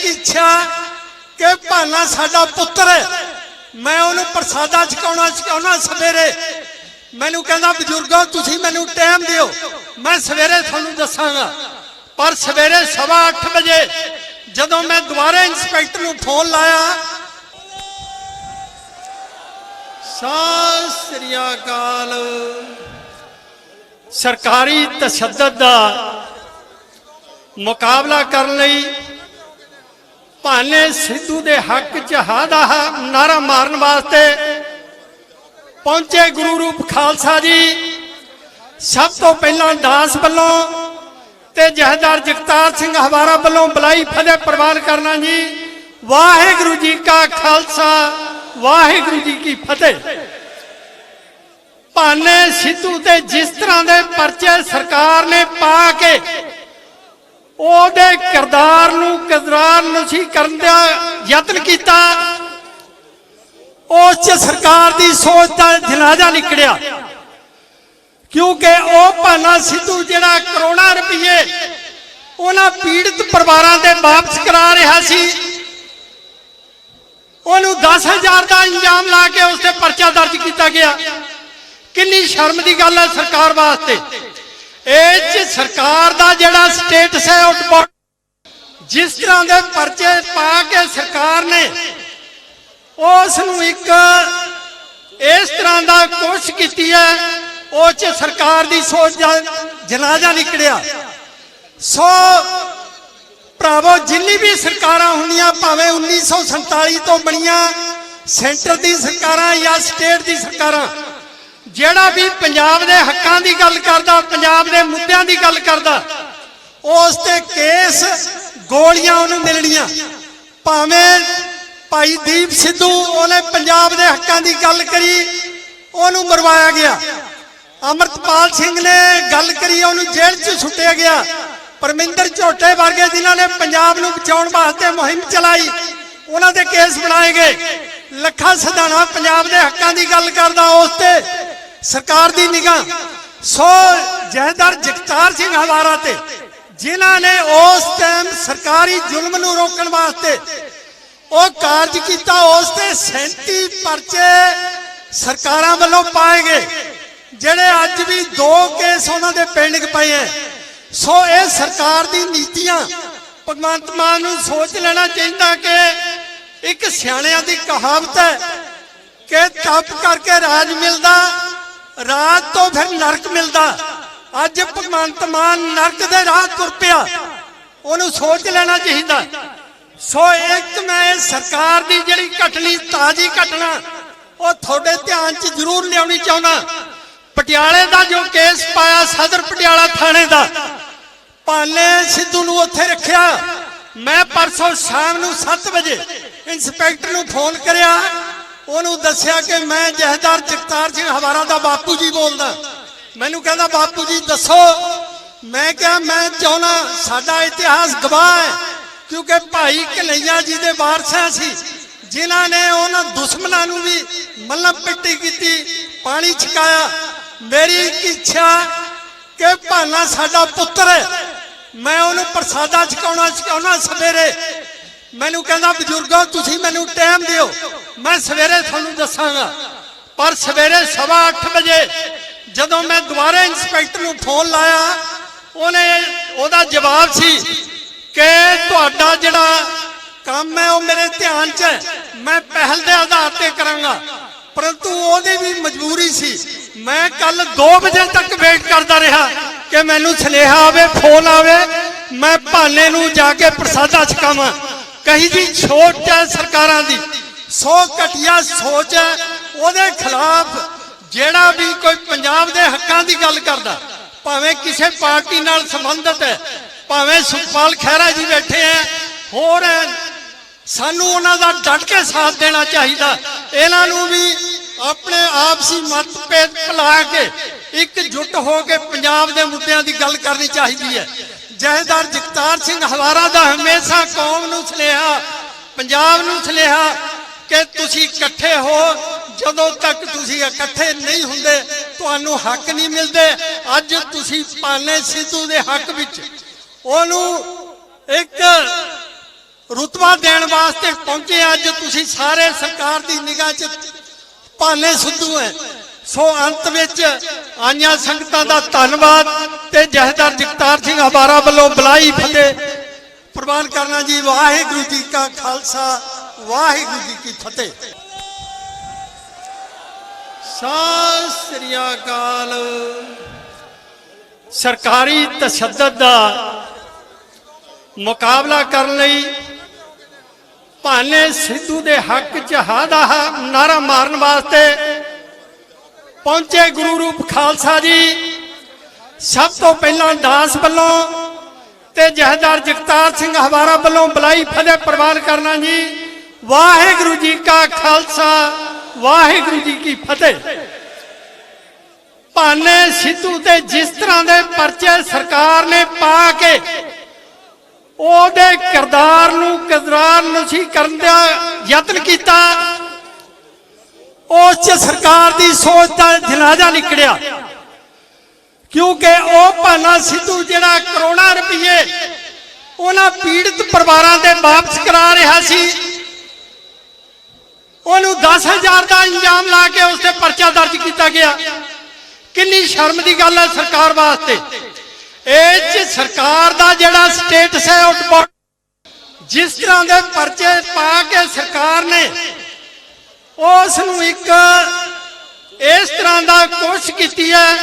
ਇੱਕ ਇੱਛਾ ਕਿ ਭਾਨਾ ਸਾਡਾ ਪੁੱਤਰ ਹੈ। ਮੈਂ ਉਹਨੂੰ ਪ੍ਰਸਾਦਾ ਛਕਾਉਣਾ ਛਕਾਉਣਾ ਸਵੇਰੇ। ਮੈਨੂੰ ਕਹਿੰਦਾ, ਬਜ਼ੁਰਗੋ, ਤੁਸੀਂ ਮੈਨੂੰ ਟਾਈਮ ਦਿਓ। ਮੈਂ ਸਵੇਰੇ ਤੁਹਾਨੂੰ ਦੱਸਾਂਗਾ। ਪਰ ਸਵੇਰੇ ਸਵਾ ਅੱਠ ਵਜੇ ਜਦੋਂ ਮੈਂ ਦੁਬਾਰਾ ਇੰਸਪੈਕਟਰ ਨੂੰ ਫੋਨ ਲਾਇਆ, ਸਤਿ ਸ੍ਰੀ ਅਕਾਲ। ਸਰਕਾਰੀ ਤਸ਼ੱਦਦ ਦਾ ਮੁਕਾਬਲਾ ਕਰਨ ਲਈ ਭਾਨੇ ਸਿੱਧੂ ਦੇ ਹੱਕ ਚ ਹਾਦਾ ਨਾਰਾ ਮਾਰਨ ਵਾਸਤੇ। ਪਹੁੰਚੇ ਗੁਰੂ ਰੂਪ ਖਾਲਸਾ ਜੀ। ਸਭ ਤੋਂ ਪਹਿਲਾਂ ਦਾਸ ਵੱਲੋਂ ਤੇ ਜਹਦਾਰ ਜਗਤਾਰ ਸਿੰਘ ਹਵਾਰਾ ਵੱਲੋਂ ਬਲਾਈ ਫਤਿਹ ਪ੍ਰਵਾਨ ਕਰਨਾ ਜੀ। ਵਾਹਿਗੁਰੂ ਜੀ ਕਾ ਖਾਲਸਾ, ਵਾਹਿਗੁਰੂ ਜੀ ਕੀ ਫਤਿਹ। ਭਾਨੇ ਸਿੱਧੂ ਤੇ ਜਿਸ ਤਰ੍ਹਾਂ ਦੇ ਪਰਚੇ ਸਰਕਾਰ ਨੇ ਪਾ ਕੇ ਉਹਦੇ ਕਿਰਦਾਰ ਨੂੰ ਕਿਰਦਾਰ ਨਸ਼ੀ ਕਰਨ ਦਾ ਯਤਨ ਕੀਤਾ। ਉਸ ਚ ਸਰਕਾਰ ਦੀ ਸੋਚ ਦਾ ਜਨਾਜ਼ਾ ਨਿਕੜਿਆ ਕਿਉਂਕਿ ਉਹ ਭਾਨਾ ਸਿੱਧੂ ਜਿਹੜਾ ਕਰੋੜਾਂ ਰੁਪਏ ਉਹਨਾਂ ਪੀੜਤ ਪਰਿਵਾਰਾਂ ਦੇ ਵਾਪਸ ਕਰਾ ਰਿਹਾ ਸੀ। ਉਹਨੂੰ 10000 ਦਾ ਇੰਜਾਮ ਲਾ ਕੇ ਉਸ ਤੇ ਪਰਚਾ ਦਰਜ ਕੀਤਾ ਗਿਆ। ਕਿੰਨੀ ਸ਼ਰਮ ਦੀ ਗੱਲ ਹੈ ਸਰਕਾਰ ਵਾਸਤੇ। ਇਹ ਚ ਸਰਕਾਰ ਦਾ ਜਿਹੜਾ ਸਟੇਟਸ ਹੈ ਉਹ ਜਿਸ ਤਰ੍ਹਾਂ ਦੇ ਪਰਚੇ ਪਾ ਕੇ ਸਰਕਾਰ ਨੇ, ਉਸ ਨੂੰ ਇੱਕ ਇਸ ਤਰ੍ਹਾਂ ਦਾ ਕੋਸ਼ਿਸ਼ ਕੀਤੀ ਹੈ, ਉਹ ਚ ਸਰਕਾਰ ਦੀ ਸੋਚ ਦਾ ਜਨਾਜ਼ਾ ਨਿਕੜਿਆ ਸੋ ਭਰਾਵੋ, ਜਿੰਨੀ ਵੀ ਸਰਕਾਰਾਂ ਹੁੰਦੀਆਂ, ਭਾਵੇਂ 1947 ਤੋਂ ਬਣੀਆਂ ਸੈਂਟਰ ਦੀ ਸਰਕਾਰਾਂ ਜਾਂ ਸਟੇਟ ਦੀ ਸਰਕਾਰਾਂ ਜਿਹੜਾ ਵੀ ਪੰਜਾਬ ਦੇ ਹੱਕਾਂ ਦੀ ਗੱਲ ਕਰਦਾ, ਪੰਜਾਬ ਦੇ ਮੁੱਦਿਆਂ ਦੀ ਗੱਲ ਕਰਦਾ, ਉਸ ਤੇ ਕੇਸ ਗੋਲੀਆਂ ਉਹਨੂੰ ਮਿਲਣੀਆਂ। ਭਾਵੇਂ ਭਾਈ ਦੀਪ ਸਿੱਧੂ ਉਹਨੇ ਪੰਜਾਬ ਦੇ ਹੱਕਾਂ ਦੀ ਗੱਲ ਕਰੀ, ਉਹਨੂੰ ਮਰਵਾਇਆ ਗਿਆ। ਅਮਰਤਪਾਲ ਸਿੰਘ ਨੇ ਗੱਲ ਕਰੀ, ਉਹਨੂੰ ਜੇਲ੍ਹ 'ਚ ਸੁੱਟਿਆ ਗਿਆ। ਪਰਮਿੰਦਰ ਝੋਟੇ ਵਰਗੇ ਜਿਨ੍ਹਾਂ ਨੇ ਪੰਜਾਬ ਨੂੰ ਬਚਾਉਣ ਵਾਸਤੇ ਮੁਹਿੰਮ ਚਲਾਈ, ਉਹਨਾਂ ਦੇ ਕੇਸ ਬਣਾਏ ਗਏ। ਲੱਖਾ ਸਧਾਣਾ ਪੰਜਾਬ ਦੇ ਹੱਕਾਂ ਦੀ ਗੱਲ ਕਰਦਾ, ਉਸ ਤੇ ਸਰਕਾਰ ਦੀ ਨਿਗਾਹ ਸੋ ਜਹਦਰ ਜਗਤਾਰ ਸਿੰਘ ਹਵਾਰਾ ਤੇ, ਜਿਨ੍ਹਾਂ ਨੇ ਉਸ ਟਾਈਮ ਸਰਕਾਰੀ ਜ਼ੁਲਮ ਨੂੰ ਰੋਕਣ ਵਾਸਤੇ ਉਹ ਕਾਰਜ ਕੀਤਾ, ਉਸ ਤੇ 37 ਪਰਚੇ ਸਰਕਾਰਾਂ ਵੱਲੋਂ ਪਾਏ ਗਏ, ਜਿਹੜੇ ਅੱਜ ਵੀ ਦੋ ਕੇਸ ਉਹਨਾਂ ਦੇ ਪੈਂਡਿੰਗ ਪਏ ਐ। ਸੋ ਇਹ ਸਰਕਾਰ ਦੀ ਨੀਤੀਆਂ, ਭਗਵੰਤ ਮਾਨ ਨੂੰ ਸੋਚ ਲੈਣਾ ਚਾਹੀਦਾ ਕਿ ਇੱਕ ਸਿਆਣਿਆਂ ਦੀ ਕਹਾਵਤ ਹੈ ਕਿ ਤਪ ਕਰਕੇ ਰਾਜ ਮਿਲਦਾ ਰਾਜ ਤੋਂ ਫਿਰ ਨਰਕ ਮਿਲਦਾ। ਅੱਜ ਭਗਵੰਤ ਮਾਨ ਨਰਕ ਦੇ ਰਾਹ ਤੁਰ ਪਿਆ। ਉਹਨੂੰ ਸੋਚ ਲੈਣਾ ਚਾਹੀਦਾ। ਸੋ ਇੱਕ ਮੈਂ ਸਰਕਾਰ ਦੀ ਜਿਹੜੀ ਘਟਨੀ ਤਾਜੀ ਘਟਨਾ, ਉਹ ਤੁਹਾਡੇ ਧਿਆਨ 'ਚ ਜ਼ਰੂਰ ਲਿਆਉਣੀ ਚਾਹੁੰਦਾ। ਪਟਿਆਲੇ ਦਾ ਜੋ ਕੇਸ ਪਾਇਆ ਸਦਰ ਪਟਿਆਲਾ ਥਾਣੇ ਦਾ ਪਾਲੇ ਸਿੱਧੂ ਨੂੰ ਉੱਥੇ ਰੱਖਿਆ। ਮੈਂ ਪਰਸੋਂ ਸ਼ਾਮ ਨੂੰ 7 ਵਜੇ ਇੰਸਪੈਕਟਰ ਨੂੰ ਫੋਨ ਕਰਿਆ। ਉਹਨੂੰ ਦੱਸਿਆ ਕਿ ਮੈਂ ਜਹਦਾਰ ਜਗਤਾਰ ਸਿੰਘ ਹਵਾਰਾ ਦਾ ਬਾਪੂ ਜੀ ਬੋਲਦਾ। ਮੈਨੂੰ ਕਹਿੰਦਾ, ਬਾਪੂ ਜੀ, ਦੱਸੋ। ਮੈਂ ਕਿਹਾ, ਮੈਂ ਚਾਹਣਾ ਸਾਡਾ ਇਤਿਹਾਸ ਗਵਾਹ ਹੈ, ਕਿਉਂਕਿ ਭਾਈ ਕਨਈਆ ਜੀ ਦੇ ਵਾਰਸਾਂ ਸੀ, ਜਿਨ੍ਹਾਂ ਨੇ ਉਹਨਾਂ ਦੁਸ਼ਮਣਾਂ ਨੂੰ ਵੀ ਮੱਲਮ ਪਿੱਟੀ ਕੀਤੀ, ਪਾਣੀ ਛਕਾਇਆ। ਮੇਰੀ ਇੱਕ ਇੱਛਾ ਕਿ ਭਾਨਾ ਸਾਡਾ ਪੁੱਤਰ ਹੈ। ਮੈਂ ਉਹਨੂੰ ਪ੍ਰਸਾਦਾ ਛਕਾਉਣਾ ਛਕਾਉਣਾ ਸਵੇਰੇ ਮੈਨੂੰ ਕਹਿੰਦਾ, ਬਜ਼ੁਰਗੋ, ਤੁਸੀਂ ਮੈਨੂੰ ਟਾਈਮ ਦਿਓ। ਮੈਂ ਸਵੇਰੇ ਤੁਹਾਨੂੰ ਦੱਸਾਂਗਾ। ਪਰ ਸਵੇਰੇ ਸਵਾ ਅੱਠ ਵਜੇ ਜਦੋਂ ਮੈਂ ਦੁਬਾਰਾ ਇੰਸਪੈਕਟਰ ਨੂੰ ਫੋਨ ਲਾਇਆ, ਉਹਨੇ ਉਹਦਾ ਜਵਾਬ ਸੀ ਕਿ ਤੁਹਾਡਾ ਜਿਹੜਾ ਕੰਮ ਹੈ, ਉਹ ਮੇਰੇ ਧਿਆਨ 'ਚ ਹੈ। ਮੈਂ ਪਹਿਲ ਦੇ ਆਧਾਰ ਤੇ ਕਰਾਂਗਾ। ਪਰੰਤੂ ਉਹਦੀ ਵੀ ਮਜਬੂਰੀ ਸੀ। ਮੈਂ ਕੱਲ 2 ਵਜੇ ਤੱਕ ਵੇਟ ਕਰਦਾ ਰਿਹਾ ਕਿ ਮੈਨੂੰ ਸੁਨੇਹਾ ਆਵੇ ਫੋਨ ਆਵੇ। ਮੈਂ ਭਾਨੇ ਨੂੰ ਜਾ ਕੇ ਪ੍ਰਸਾਦਾ ਛਕਾਵਾਂ। ਕਹੀ ਜੀ, ਛੋਟ ਹੈ ਸਰਕਾਰਾਂ ਦੀ। ਸੋ ਘਟਿਆ ਸੋਚ ਹੈ, ਉਹਦੇ ਖਿਲਾਫ ਜਿਹੜਾ ਵੀ ਕੋਈ ਪੰਜਾਬ ਦੇ ਹੱਕਾਂ ਦੀ ਗੱਲ ਕਰਦਾ, ਭਾਵੇਂ ਕਿਸੇ ਪਾਰਟੀ ਨਾਲ ਸੰਬੰਧਿਤ ਹੈ, ਭਾਵੇਂ ਸੁਖਪਾਲ ਖਹਿਰਾ ਜੀ ਬੈਠੇ ਹੈ, ਹੋਰ ਹੈ, ਸਾਨੂੰ ਉਹਨਾਂ ਦਾ ਡਟ ਕੇ ਸਾਥ ਦੇਣਾ ਚਾਹੀਦਾ। ਇਹਨਾਂ ਨੂੰ ਵੀ ਆਪਣੇ ਆਪਸੀ ਮਤਭੇਦ ਭੁਲਾ ਕੇ, ਇੱਕ ਜੁੱਟ ਹੋ ਕੇ ਪੰਜਾਬ ਦੇ ਮੁੱਦਿਆਂ ਦੀ ਗੱਲ ਕਰਨੀ ਚਾਹੀਦੀ ਹੈ। ਜਹੇਦਾਰ ਜਗਤਾਰ ਸਿੰਘ ਹਵਾਰਾ ਦਾ ਹਮੇਸ਼ਾ ਕੌਮ ਨੂੰ ਸੁਨੇਹਾ, ਪੰਜਾਬ ਨੂੰ ਸੁਨੇਹਾ ਕਿ ਤੁਸੀਂ ਇਕੱਠੇ ਹੋ, ਜਦੋਂ ਤੱਕ ਤੁਸੀਂ ਇਕੱਠੇ ਨਹੀਂ ਹੁੰਦੇ, ਤੁਹਾਨੂੰ ਹੱਕ ਨਹੀਂ ਮਿਲਦੇ। ਅੱਜ ਤੁਸੀਂ ਪਾਨੇ ਸਿੱਧੂ ਦੇ ਹੱਕ ਵਿੱਚ। ਉਹਨੂੰ ਇੱਕ ਰੁਤਬਾ ਦੇਣ ਵਾਸਤੇ ਪਹੁੰਚੇ ਅੱਜ ਤੁਸੀਂ ਸਾਰੇ ਸਰਕਾਰ ਦੀ ਨਿਗਾਹ 'ਚ ਭਾਨੇ ਸਿੱਧੂ ਹੈ ਸੋ ਅੰਤ ਵਿੱਚ ਆਈਆਂ ਸੰਗਤਾਂ ਦਾ ਧੰਨਵਾਦ ਤੇ ਜਹਦਾਰ ਜਗਤਾਰ ਸਿੰਘ ਹਵਾਰਾ ਵੱਲੋਂ ਬੁਲਾਈ ਫਤਿਹ। ਪ੍ਰਵਾਨ ਕਰਨਾ ਜੀ, ਵਾਹਿਗੁਰੂ ਜੀ ਕਾ ਖਾਲਸਾ, ਵਾਹਿਗੁਰੂ ਜੀ ਕੀ ਫਤਿਹ। ਸਤਿ ਸ੍ਰੀ ਅਕਾਲ। ਸਰਕਾਰੀ ਤਸ਼ੱਦਦ ਦਾ ਮੁਕਾਬਲਾ ਕਰਨ ਲਈ ਭਾਨੇ ਸਿੱਧੂ ਦੇ ਹੱਕ ਚ ਹਾਦਾ ਨਾਰਾ ਮਾਰਨ ਵਾਸਤੇ ਪਹੁੰਚੇ ਗੁਰੂ ਰੂਪ ਖਾਲਸਾ ਜੀ। ਸਭ ਤੋਂ ਪਹਿਲਾਂ ਦਾਸ ਵੱਲੋਂ ਤੇ ਜਹਦਾਰ ਜਗਤਾਰ ਸਿੰਘ ਹਵਾਰਾ ਵੱਲੋਂ ਬੁਲਾਈ ਫਤਿਹ ਪ੍ਰਵਾਨ ਕਰਨਾ ਜੀ। ਵਾਹਿਗੁਰੂ ਜੀ ਕਾ ਖਾਲਸਾ, ਵਾਹਿਗੁਰੂ ਜੀ ਕੀ ਫਤਿਹ। ਭਾਨੇ ਸਿੱਧੂ ਤੇ ਜਿਸ ਤਰ੍ਹਾਂ ਦੇ ਪਰਚੇ ਸਰਕਾਰ ਨੇ ਪਾ ਕੇ ਉਹਦੇ ਕਿਰਦਾਰ ਨੂੰ ਕਿਰਦਾਰ ਨਸ਼ੀ ਕਰਨ ਦਾ ਯਤਨ ਕੀਤਾ ਉਸ ਚ ਸਰਕਾਰ ਦੀ ਸੋਚ ਦਾ ਜਨਾਜ਼ਾ ਨਿਕੜਿਆ ਕਿਉਂਕਿ ਉਹ ਭਾਨਾ ਸਿੱਧੂ ਜਿਹੜਾ ਕਰੋੜਾਂ ਰੁਪਏ ਉਹਨਾਂ ਪੀੜਤ ਪਰਿਵਾਰਾਂ ਦੇ ਵਾਪਸ ਕਰਾ ਰਿਹਾ ਸੀ, ਉਹਨੂੰ 10000 ਦਾ ਇੰਜਾਮ ਲਾ ਕੇ ਉਸ ਤੇ ਪਰਚਾ ਦਰਜ ਕੀਤਾ ਗਿਆ। ਕਿੰਨੀ ਸ਼ਰਮ ਦੀ ਗੱਲ ਹੈ ਸਰਕਾਰ ਵਾਸਤੇ। ਇਹ ਚ ਸਰਕਾਰ ਦਾ ਜਿਹੜਾ ਸਟੇਟਸ ਹੈ ਉਹ ਜਿਸ ਤਰ੍ਹਾਂ ਦੇ ਪਰਚੇ ਪਾ ਕੇ ਸਰਕਾਰ ਨੇ ਉਸ ਨੂੰ ਇੱਕ ਇਸ ਤਰ੍ਹਾਂ ਦਾ ਕੋਸ਼ਿਸ਼ ਕੀਤੀ ਹੈ,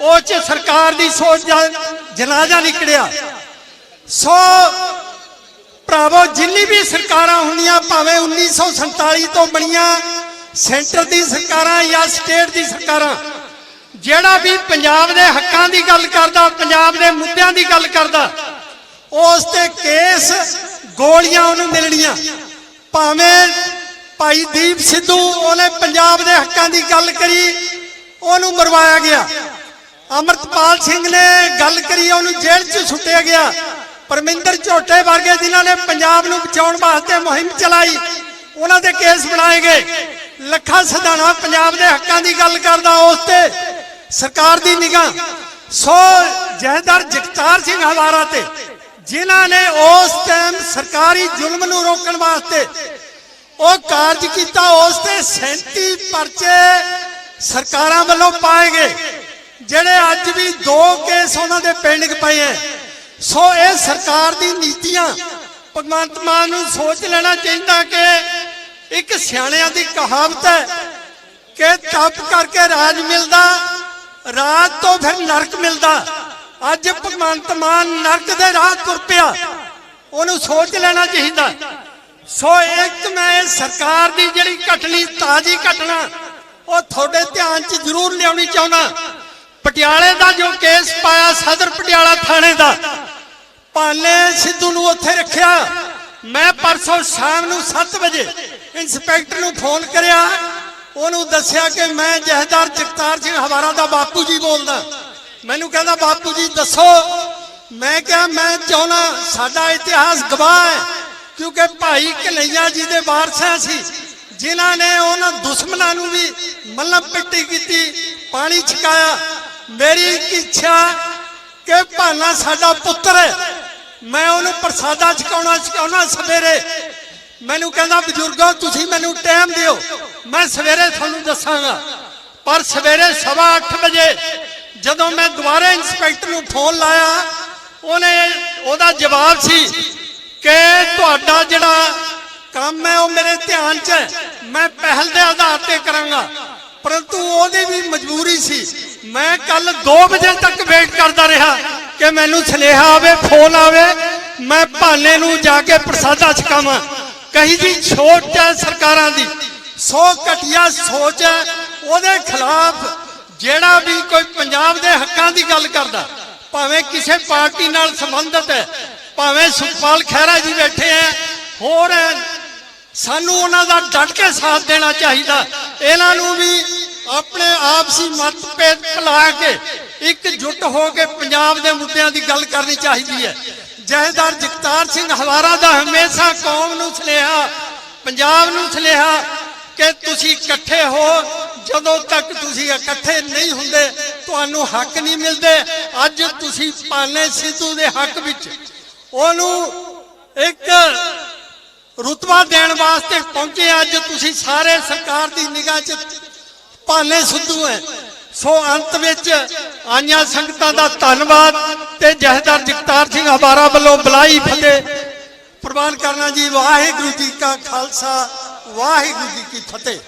ਉਹ ਚ ਸਰਕਾਰ ਦੀ ਸੋਚ ਦਾ ਜਨਾਜ਼ਾ ਨਿਕੜਿਆ। ਸੋ ਭਰਾਵੋ, ਜਿੰਨੀ ਵੀ ਸਰਕਾਰਾਂ ਹੁੰਦੀਆਂ, ਭਾਵੇਂ 1947 ਤੋਂ ਬਣੀਆਂ ਸੈਂਟਰ ਦੀ ਸਰਕਾਰਾਂ ਜਾਂ ਸਟੇਟ ਦੀ ਸਰਕਾਰਾਂ, ਜਿਹੜਾ ਵੀ ਪੰਜਾਬ ਦੇ ਹੱਕਾਂ ਦੀ ਗੱਲ ਕਰਦਾ, ਪੰਜਾਬ ਦੇ ਮੁੱਦਿਆਂ ਦੀ ਗੱਲ ਕਰਦਾ, ਉਸ ਤੇ ਕੇਸ ਗੋਲੀਆਂ ਉਹਨੂੰ ਮਿਲਣੀਆਂ। ਭਾਵੇਂ ਭਾਈ ਦੀਪ ਸਿੱਧੂ, ਉਹਨੇ ਪੰਜਾਬ ਦੇ ਹੱਕਾਂ ਦੀ ਗੱਲ ਕਰੀ, ਉਹਨੂੰ ਮਰਵਾਇਆ ਗਿਆ। ਅਮਰਤਪਾਲ ਸਿੰਘ ਨੇ ਗੱਲ ਕਰੀ, ਉਹਨੂੰ ਜੇਲ੍ਹ 'ਚ ਸੁੱਟਿਆ ਗਿਆ। ਪਰਮਿੰਦਰ ਝੋਟੇ ਵਰਗੇ ਜਿਨ੍ਹਾਂ ਨੇ ਪੰਜਾਬ ਨੂੰ ਬਚਾਉਣ ਵਾਸਤੇ ਮੁਹਿੰਮ ਚਲਾਈ, ਉਹਨਾਂ ਦੇ ਕੇਸ ਬਣਾਏ ਗਏ। ਲੱਖਾ ਸਧਾਣਾ ਪੰਜਾਬ ਦੇ ਹੱਕਾਂ ਦੀ ਗੱਲ ਕਰਦਾ ਉਸ ਤੇ। ਸਰਕਾਰ ਦੀ ਨਿਗਾਹ, ਸੋ ਜਹਦਰ ਜਗਤਾਰ ਸਿੰਘ ਹਵਾਰਾ ਤੇ, ਜਿਨ੍ਹਾਂ ਨੇ ਉਸ ਟਾਈਮ ਸਰਕਾਰੀ ਜ਼ੁਲਮ ਨੂੰ ਰੋਕਣ ਵਾਸਤੇ ਉਹ ਕਾਰਜ ਕੀਤਾ ਉਸ ਤੇ 37 ਪਰਚੇ ਸਰਕਾਰਾਂ ਵੱਲੋਂ ਪਾਏ ਗਏ। ਜਿਹੜੇ ਅੱਜ ਵੀ ਦੋ ਕੇਸ ਉਹਨਾਂ ਦੇ ਪੈਂਡਿੰਗ ਪਏ ਐ। ਸੋ ਇਹ ਸਰਕਾਰ ਦੀ ਨੀਤੀਆਂ, ਭਗਵੰਤ ਮਾਨ ਨੂੰ ਸੋਚ ਲੈਣਾ ਚਾਹੀਦਾ ਕਿ ਇੱਕ ਸਿਆਣਿਆਂ ਦੀ ਕਹਾਵਤ ਹੈ ਕਿ ਤਪ ਕਰਕੇ ਰਾਜ ਮਿਲਦਾ ਰਾਜ ਤੋਂ ਫਿਰ ਨਰਕ ਮਿਲਦਾ। ਅੱਜ ਭਗਵੰਤ ਮਾਨ ਨਰਕ ਦੇ ਰਾਹ ਤੁਰ ਪਿਆ। ਉਹਨੂੰ ਸੋਚ ਲੈਣਾ ਚਾਹੀਦਾ। ਸੋ ਇੱਕ ਮੈਂ ਸਰਕਾਰ ਦੀ ਜਿਹੜੀ ਘਟਨੀ ਤਾਜੀ ਘਟਨਾ, ਉਹ ਤੁਹਾਡੇ ਧਿਆਨ 'ਚ ਜ਼ਰੂਰ ਲਿਆਉਣੀ ਚਾਹੁੰਦਾ। ਪਟਿਆਲੇ ਦਾ ਜੋ ਕੇਸ ਪਾਇਆ, ਸਦਰ ਪਟਿਆਲਾ ਥਾਣੇ ਦਾ ਪਾਲੇ ਸਿੱਧੂ ਨੂੰ ਉੱਥੇ ਰੱਖਿਆ। ਮੈਂ ਪਰਸੋਂ ਸ਼ਾਮ ਨੂੰ 7 ਵਜੇ ਇੰਸਪੈਕਟਰ ਨੂੰ ਫੋਨ ਕਰਿਆ। ਉਹਨੂੰ ਦੱਸਿਆ ਕਿ ਮੈਂ ਜਹਦਾਰ ਜਗਤਾਰ ਸਿੰਘ ਹਵਾਰਾ ਦਾ ਬਾਪੂ ਜੀ ਬੋਲਦਾ। ਮੈਨੂੰ ਕਹਿੰਦਾ, ਬਾਪੂ ਜੀ, ਦੱਸੋ। ਮੈਂ ਕਿਹਾ, ਮੈਂ ਚਾਹਣਾ ਸਾਡਾ ਇਤਿਹਾਸ ਗਵਾਹ ਹੈ। ਕਿਉਂਕਿ ਭਾਈ ਕਨਈਆ ਜੀ ਦੇ ਵਾਰਸਾਂ ਸੀ, ਜਿਨ੍ਹਾਂ ਨੇ ਉਹਨਾਂ ਦੁਸ਼ਮਣਾਂ ਨੂੰ ਵੀ ਮੱਲਮ ਪਿੱਟੀ ਕੀਤੀ, ਪਾਣੀ ਛਕਾਇਆ। ਮੇਰੀ ਇੱਛਾ ਕਿ ਭਾਨਾ ਸਾਡਾ ਪੁੱਤਰ ਹੈ। ਮੈਂ ਉਹਨੂੰ ਪ੍ਰਸਾਦਾ ਛਕਾਉਣਾ ਛਕਾਉਣਾ ਸਵੇਰੇ। ਮੈਨੂੰ ਕਹਿੰਦਾ, ਬਜ਼ੁਰਗੋ, ਤੁਸੀਂ ਮੈਨੂੰ ਟਾਈਮ ਦਿਓ। ਮੈਂ ਸਵੇਰੇ ਤੁਹਾਨੂੰ ਦੱਸਾਂਗਾ। ਪਰ ਸਵੇਰੇ 8:30 ਵਜੇ ਜਦੋਂ ਮੈਂ ਦੁਬਾਰਾ ਇੰਸਪੈਕਟਰ ਨੂੰ ਫੋਨ ਲਾਇਆ, ਉਹਨੇ ਉਹਦਾ ਜਵਾਬ ਸੀ ਕਿ ਤੁਹਾਡਾ ਜਿਹੜਾ ਕੰਮ ਹੈ ਉਹ ਮੇਰੇ ਧਿਆਨ 'ਚ ਮੈਂ ਪਹਿਲ ਦੇ ਆਧਾਰ ਤੇ ਕਰਾਂਗਾ। ਪਰੰਤੂ ਉਹਦੀ ਵੀ ਮਜਬੂਰੀ ਸੀ। ਮੈਂ ਕੱਲ 2 ਵਜੇ ਤੱਕ ਵੇਟ ਕਰਦਾ ਰਿਹਾ ਕਿ ਮੈਨੂੰ ਸੁਨੇਹਾ ਆਵੇ ਫੋਨ ਆਵੇ। ਮੈਂ ਭਾਨੇ ਨੂੰ ਜਾ ਕੇ ਪ੍ਰਸਾਦਾ ਛਕਾਵਾਂ। ਕਹੀ ਜੀ, ਛੋਟ ਹੈ ਸਰਕਾਰਾਂ ਦੀ। ਸੋ ਘਟਿਆ ਸੋਚ ਹੈ। ਉਹਦੇ ਖਿਲਾਫ ਜਿਹੜਾ ਵੀ ਕੋਈ ਪੰਜਾਬ ਦੇ ਹੱਕਾਂ ਦੀ ਗੱਲ ਕਰਦਾ, ਭਾਵੇਂ ਕਿਸੇ ਪਾਰਟੀ ਨਾਲ ਸੰਬੰਧਿਤ ਹੈ ਭਾਵੇਂ ਸੁਖਪਾਲ ਖਹਿਰਾ ਜੀ ਬੈਠੇ ਹੈ ਹੋਰ ਸਾਨੂੰ ਉਹਨਾਂ ਦਾ ਡਟ ਕੇ ਸਾਥ ਦੇਣਾ ਚਾਹੀਦਾ। ਇਹਨਾਂ ਨੂੰ ਵੀ ਆਪਣੇ ਆਪਸੀ ਮਤਭੇਦ ਭੁਲਾ ਕੇ ਇਕਜੁੱਟ ਹੋ ਕੇ ਪੰਜਾਬ ਦੇ ਮੁੱਦਿਆਂ ਦੀ ਗੱਲ ਕਰਨੀ ਚਾਹੀਦੀ ਹੈ ਜਹੇਦਾਰ ਜਗਤਾਰ ਸਿੰਘ ਹਵਾਰਾ ਦਾ ਹਮੇਸ਼ਾ ਕੌਮ ਨੂੰ ਸੁਨੇਹਾ, ਪੰਜਾਬ ਨੂੰ ਸੁਨੇਹਾ ਕਿ ਤੁਸੀਂ ਇਕੱਠੇ ਹੋ। ਜਦੋਂ ਤੱਕ ਤੁਸੀਂ ਇਕੱਠੇ ਨਹੀਂ ਹੁੰਦੇ, ਤੁਹਾਨੂੰ ਹੱਕ ਨਹੀਂ ਮਿਲਦੇ। ਅੱਜ ਤੁਸੀਂ ਪਾਨੇ ਸਿੱਧੂ ਦੇ ਹੱਕ ਵਿੱਚ ਉਹਨੂੰ ਇੱਕ ਰੁਤਬਾ ਦੇਣ ਵਾਸਤੇ ਪਹੁੰਚੇ ਅੱਜ ਤੁਸੀਂ ਸਾਰੇ ਸਰਕਾਰ ਦੀ ਨਿਗਾਹ 'ਚ ਭਾਨੇ ਸਿੱਧੂ ਹੈ ਸੋ ਅੰਤ ਵਿੱਚ ਆਈਆਂ ਸੰਗਤਾਂ ਦਾ ਧੰਨਵਾਦ ਤੇ ਜਹਦਰ ਜਗਤਾਰ ਸਿੰਘ ਹਵਾਰਾ ਵੱਲੋਂ ਬੁਲਾਈ ਫਤਿਹ ਪ੍ਰਵਾਨ ਕਰਨਾ ਜੀ, ਵਾਹਿਗੁਰੂ ਜੀ ਕਾ ਖਾਲਸਾ, ਵਾਹਿਗੁਰੂ ਜੀ ਕੀ ਫਤਿਹ।